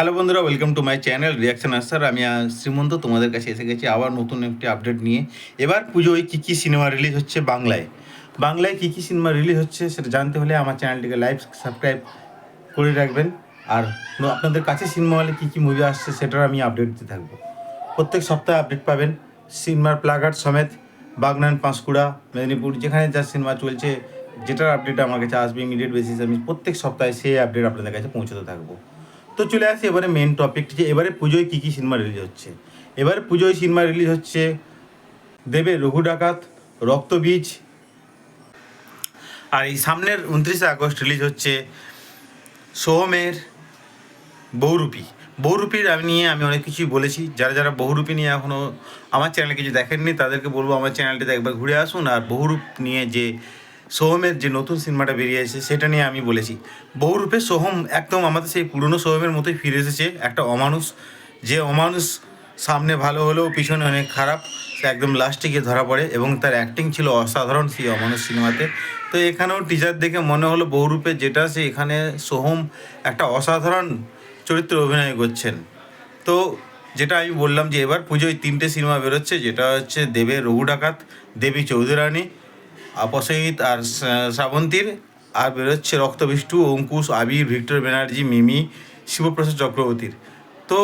Hello বন্ধুরা welcome to my channel reaction আসার আমি শ্রীমন্ত, তোমাদের কাছে এসে গেছি আবার নতুন একটি আপডেট নিয়ে। এবার পুজোয় কী কী সিনেমা রিলিজ হচ্ছে বাংলায়। বাংলায় কী কী সিনেমা রিলিজ হচ্ছে সেটা জানতে হলে আমার চ্যানেলটিকে লাইভ সাবস্ক্রাইব করে রাখবেন। আর আপনাদের কাছে সিনেমা হলে কী কী মুভি আসছে সেটার আমি আপডেট দিতে থাকব। প্রত্যেক সপ্তাহে আপডেট পাবেন সিনেমার প্লাগার সমেত, বাগনান, পাঁশকুড়া, মেদিনীপুর, যেখানে যা সিনেমা চলছে, যেটার আপডেট আমার কাছে আসবে ইমিডিয়েট বেসিস আমি প্রত্যেক সপ্তাহে সেই আপডেট আপনাদের কাছে পৌঁছতে থাকব। তো চলে আসি এবারে মেন টপিক যে এবারে পুজোয় কী কী সিনেমা রিলিজ হচ্ছে। এবারে পুজোয় সিনেমা রিলিজ হচ্ছে দেবে রঘু ডাকাত রক্তবীজ আর এই সামনের উনত্রিশে আগস্ট রিলিজ হচ্ছে সোহমের বহুরূপী। বহুরূপীর আমি নিয়ে আমি অনেক কিছুই বলেছি। যারা যারা বহুরূপী নিয়ে এখনও আমার চ্যানেলে কিছু দেখেননি, তাদেরকে বলব আমার চ্যানেলটিতে একবার ঘুরে আসুন। আর বহুরূপ নিয়ে যে সোহমের যে নতুন সিনেমাটা বেরিয়েছে সেটা নিয়ে আমি বলেছি। বহুরূপে সোহম একদম আমাদের সেই পুরনো সোহমের মতোই ফিরে এসেছে, একটা অমানুষ। যে অমানুষ সামনে ভালো হলেও পিছনে অনেক খারাপ, সে একদম লাস্টে গিয়ে ধরা পড়ে এবং তার অ্যাক্টিং ছিল অসাধারণ সেই অমানুষ সিনেমাতে। তো এখানেও টিজার দেখে মনে হলো বহুরূপে যেটা সে এখানে সোহম একটা অসাধারণ চরিত্রে অভিনয় করছেন। তো যেটা আমি বললাম যে এবার পুজোয় তিনটে সিনেমা বেরোচ্ছে, যেটা হচ্ছে দেবের রঘু ডাকাত, দেবী চৌধুরানী অপসহিত আর শ্রাবন্তীর। আর বেরোচ্ছে রক্তবিষ্টু, অঙ্কুশ, আবির, ভিক্টর ব্যানার্জি, মিমি, শিবপ্রসাদ চক্রবর্তীর। তো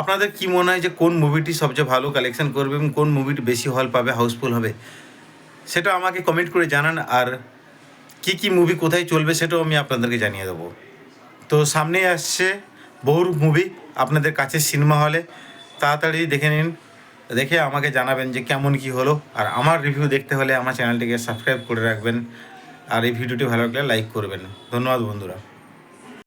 আপনাদের কি মনে হয় যে কোন মুভিটি সবচেয়ে ভালো কালেকশন করবে এবং কোন মুভিটি বেশি হল পাবে হাউসফুল হবে? সেটা আমাকে কমেন্ট করে জানান। আর কি কি মুভি কোথায় চলবে সেটাও আমি আপনাদেরকে জানিয়ে দেবো। তো সামনেই আসছে বহুর মুভি আপনাদের কাছে সিনেমা হলে তাড়াতাড়ি দেখে নিন। দেখে আমাকে জানাবেন যে কেমন কি হলো। আর আমার রিভিউ দেখতে হলে আমার চ্যানেলটিকে সাবস্ক্রাইব করে রাখবেন। আর এই ভিডিওটি ভালো লাগলে লাইক করবেন। ধন্যবাদ বন্ধুরা।